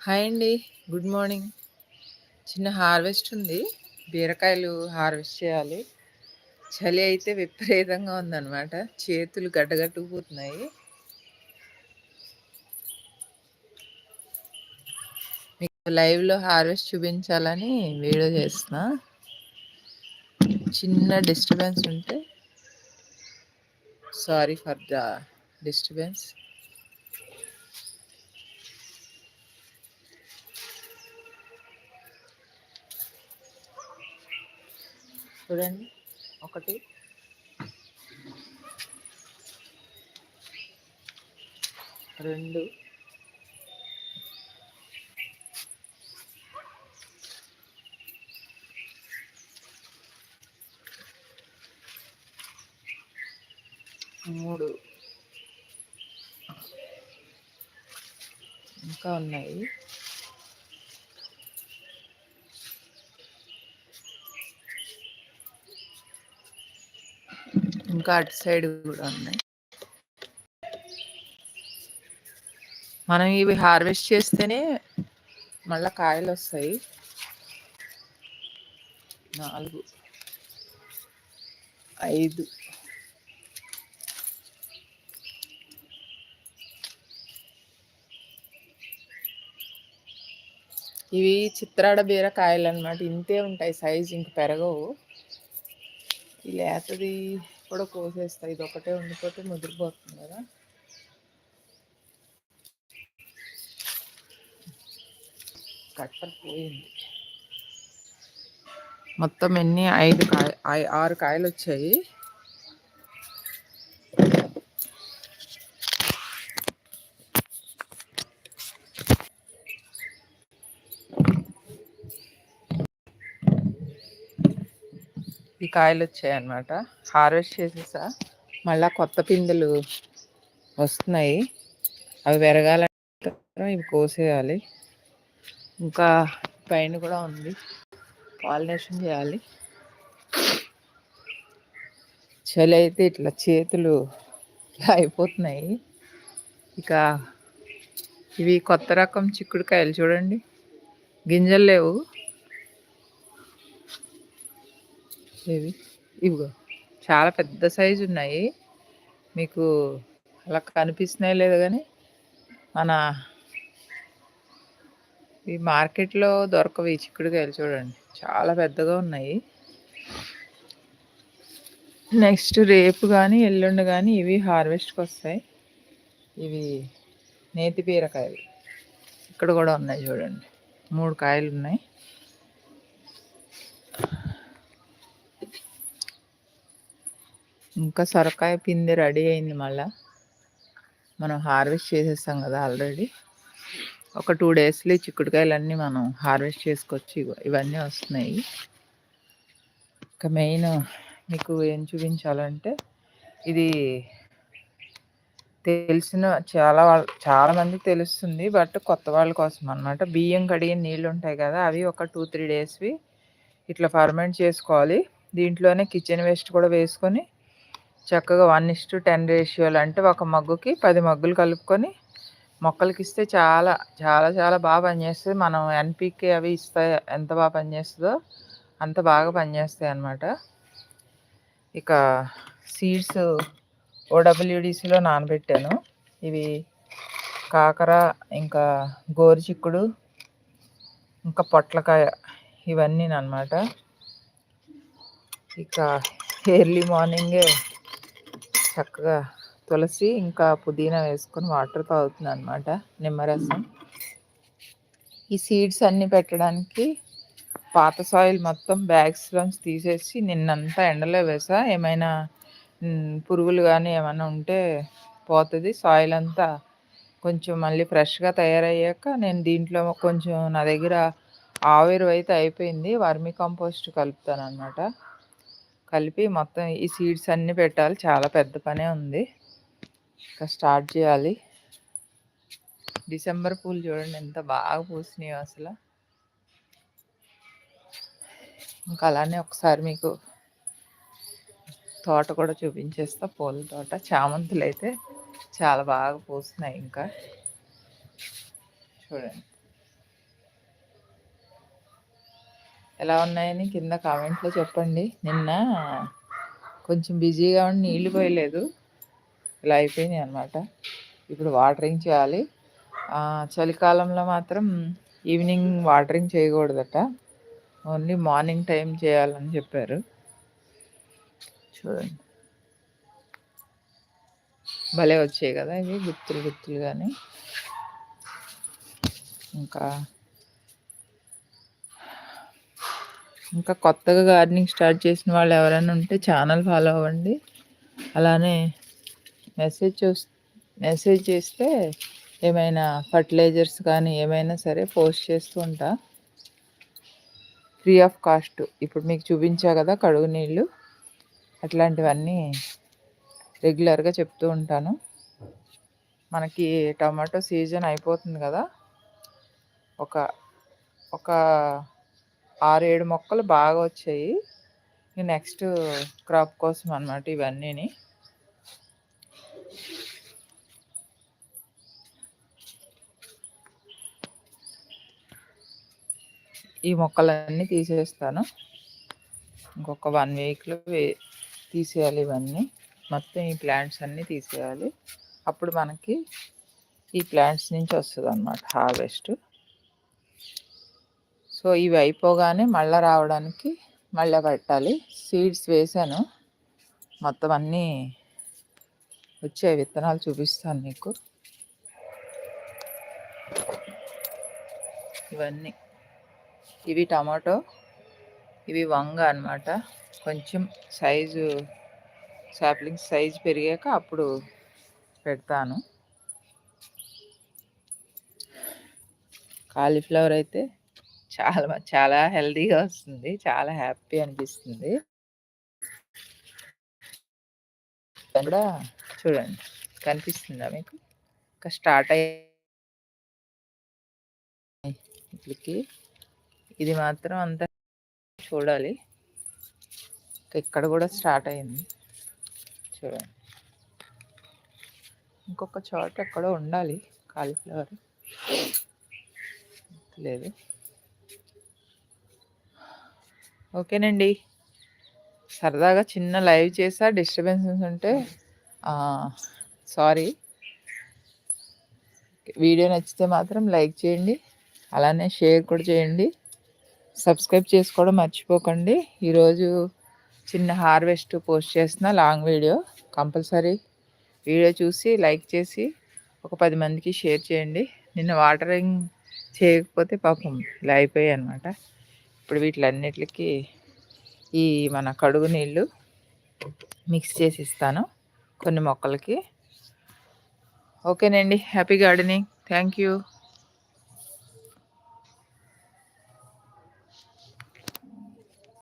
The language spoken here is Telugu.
హాయ్ అండి గుడ్ మార్నింగ్. చిన్న హార్వెస్ట్ ఉంది బీరకాయలు హార్వెస్ట్ చేయాలి. చలి అయితే విపరీతంగా ఉందన్నమాట. చేతులు గడ్డగట్టుకుపోతున్నాయి. లైవ్లో హార్వెస్ట్ చూపించాలని వీడియో చేస్తున్నా. చిన్న డిస్టర్బెన్స్ ఉంటే సారీ ఫర్ ద డిస్టర్బెన్స్. చూడండి ఒకటి. రెండు. మూడు. ఇంకా ఉన్నాయి. ఇంకా అటు సైడ్ కూడా ఉన్నాయి. మనం ఇవి హార్వెస్ట్ చేస్తేనే మళ్ళీ కాయలు వస్తాయి. నాలుగు. ఐదు. ఇవి చిత్రాడ బీరకాయలు అనమాట ఇంతే ఉంటాయి సైజు ఇంక పెరగవు. ఈ లేతది కూడా కోసేస్తాయి ఇది ఒకటే ఉండిపోతే ముదిరిపోతుంది కదా. కట్టర్ పోయింది. మొత్తం ఎన్ని? ఐదు కాయ ఆరు కాయలు వచ్చాయి కాయలు వచ్చాయి అనమాట హార్వెస్ట్ చేసేసా. మళ్ళా కొత్త పిందెలు వస్తున్నాయి. అవి పెరగాలంటే ఇవి కోసేయాలి. ఇంకా పైన కూడా ఉంది. పాలినేషన్ చేయాలి. చలి అయితే ఇట్లా చేతులు అయిపోతున్నాయి. ఇక ఇవి కొత్త రకం చిక్కుడుకాయలు చూడండి. గింజలు లేవు. ఇవి. ఇవిగో. చాలా పెద్ద సైజు ఉన్నాయి. మీకు అలా కనిపిస్తున్నాయి లేదు కానీ మన ఈ మార్కెట్లో దొరకవు ఈ చిక్కుడుకాయలు చూడండి. చాలా పెద్దగా ఉన్నాయి. నెక్స్ట్ రేపు కానీ ఎల్లుండి కానీ ఇవి హార్వెస్ట్కి వస్తాయి. ఇవి నేతి బీరకాయలు. ఇక్కడ కూడా ఉన్నాయి చూడండి. మూడు కాయలు ఉన్నాయి. ఇంకా సొరకాయ పిండి రెడీ అయింది మళ్ళా. మనం హార్వెస్ట్ చేసేస్తాం కదా ఆల్రెడీ. ఒక టూ డేస్లో చిక్కుడుకాయలన్నీ మనం హార్వెస్ట్ చేసుకోవచ్చు ఇవన్నీ వస్తున్నాయి. ఇంకా మెయిన్ మీకు ఏం చూపించాలంటే ఇది తెలిసిన చాలా వాళ్ళ చాలామందికి తెలుస్తుంది బట్ కొత్త వాళ్ళ కోసం అనమాట బియ్యం కడిగిన నీళ్ళు ఉంటాయి కదా అవి ఒక టూ త్రీ డేస్వి ఇట్లా ఫర్మెంట్ చేసుకోవాలి. దీంట్లోనే కిచెన్ వేస్ట్ కూడా వేసుకొని చక్కగా వన్ ఇస్టు టెన్ రేషియోలు అంటే ఒక మగ్గుకి పది మగ్గులు కలుపుకొని మొక్కలకి ఇస్తే చాలా చాలా చాలా బాగా పనిచేస్తుంది. మనం ఎన్పికే అవి ఇస్తే ఎంత బాగా పనిచేస్తుందో అంత బాగా పనిచేస్తాయి అన్నమాట. ఇక సీడ్స్ ఓడబ్ల్యూడిసిలో నానబెట్టాను. ఇవి కాకర ఇంకా గోరుచిక్కుడు ఇంకా పొట్లకాయ ఇవన్నీ అనమాట ఇక ఎర్లీ మార్నింగే చక్కగా తులసి ఇంకా పుదీనా వేసుకొని వాటర్ తాగుతుంది అనమాట నిమ్మరసం. ఈ సీడ్స్ అన్నీ పెట్టడానికి పాత సాయిల్ మొత్తం బ్యాగ్స్లోంచి తీసేసి నిన్నంతా ఎండలో వేసా. ఏమైనా పురుగులు కానీ ఏమైనా ఉంటే పోతుంది. సాయిల్ అంతా కొంచెం మళ్ళీ ఫ్రెష్గా తయారయ్యాక నేను దీంట్లో కొంచెం నా దగ్గర ఆవిరి అయితే అయిపోయింది. వర్మి కంపోస్ట్ కలుపుతాను అనమాట కలిపి మొత్తం ఈ సీడ్స్ అన్నీ పెట్టాలి. చాలా పెద్ద పనే ఉంది. ఇంకా స్టార్ట్ చేయాలి. డిసెంబర్ పూలు చూడండి ఎంత బాగా పూసినాయో అసలు. ఇంకా అలానే ఒకసారి మీకు తోట కూడా చూపించేస్తా. పూల తోట. చామంతులు అయితే చాలా బాగా పూస్తున్నాయి ఇంకా. చూడండి. ఎలా ఉన్నాయని కింద కామెంట్లో చెప్పండి. నిన్న కొంచెం బిజీగా ఉండి నీళ్ళు పోయలేదు. ఇలా అయిపోయినాయి అనమాట ఇప్పుడు వాటరింగ్ చేయాలి. చలికాలంలో మాత్రం ఈవినింగ్ వాటరింగ్ చేయకూడదట. ఓన్లీ మార్నింగ్ టైం చేయాలని చెప్పారు. చూడండి. భలే వచ్చాయి కదా ఇవి గుత్తులు గుత్తులు కానీ ఇంకా ఇంకా కొత్తగా గార్డెనింగ్ స్టార్ట్ చేసిన వాళ్ళు ఎవరైనా ఉంటే ఛానల్ ఫాలో అవ్వండి. అలానే మెసేజ్ చూస్ మెసేజ్ చేస్తే ఏమైనా ఫర్టిలైజర్స్ కానీ ఏమైనా సరే పోస్ట్ చేస్తూ ఉంటా. ఫ్రీ ఆఫ్ కాస్ట్ ఇప్పుడు మీకు చూపించా కదా కడుగు నీళ్ళు. అట్లాంటివన్నీ రెగ్యులర్గా చెప్తూ ఉంటాను. మనకి టమాటో సీజన్ అయిపోతుంది కదా. ఒక ఒక ఆరు ఏడు మొక్కలు బాగా వచ్చాయి. నెక్స్ట్ క్రాప్ కోసం అనమాట ఇవన్నీని. ఈ మొక్కలన్నీ తీసేస్తాను. ఇంకొక వన్ వీక్లో తీసేయాలి ఇవన్నీ. మొత్తం ఈ ప్లాంట్స్ అన్నీ తీసేయాలి. అప్పుడు మనకి ఈ ప్లాంట్స్ నుంచి వస్తుంది అన్నమాట హార్వెస్ట్. సో ఇవి అయిపోగానే మళ్ళీ రావడానికి మళ్ళీ పెట్టాలి. సీడ్స్ వేసాను. మొత్తం అన్నీ వచ్చే విత్తనాలు చూపిస్తాను మీకు. ఇవన్నీ. ఇవి టమాటో ఇవి వంగ అనమాట కొంచెం సైజు సాప్లింగ్ సైజ్ పెరిగాక అప్పుడు పెడతాను. కాలీఫ్లవర్ అయితే చాలా చాలా హెల్దీగా వస్తుంది. చాలా హ్యాపీ అనిపిస్తుంది. కూడా చూడండి. కనిపిస్తుందా మీకు? ఇంకా స్టార్ట్ అయ్యి ఇది మాత్రం అంత చూడాలి. ఇక్కడ కూడా స్టార్ట్ అయింది. చూడండి. ఇంకొక చోట ఎక్కడో ఉండాలి. కాలీఫ్లవర్. లేదు. ఓకేనండి. సరదాగా చిన్న లైవ్ చేసా డిస్టర్బెన్సెస్ ఉంటే సారీ. వీడియో నచ్చితే మాత్రం లైక్ చేయండి అలానే షేర్ కూడా చేయండి. సబ్స్క్రైబ్ చేసుకోవడం మర్చిపోకండి. ఈరోజు చిన్న హార్వెస్ట్ పోస్ట్ చేసిన లాంగ్ వీడియో కంపల్సరీ. వీడియో చూసి లైక్ చేసి ఒక పది మందికి షేర్ చేయండి. నిన్న వాటరింగ్ చేయకపోతే పాపం ఇలా అయిపోయాయి అనమాట ఇప్పుడు వీటిలన్నిటికి ఈ మన కడుగు నీళ్ళు మిక్స్ చేసి ఇస్తాను కొన్ని మొక్కలకి. ఓకేనండి. Happy gardening. Thank you.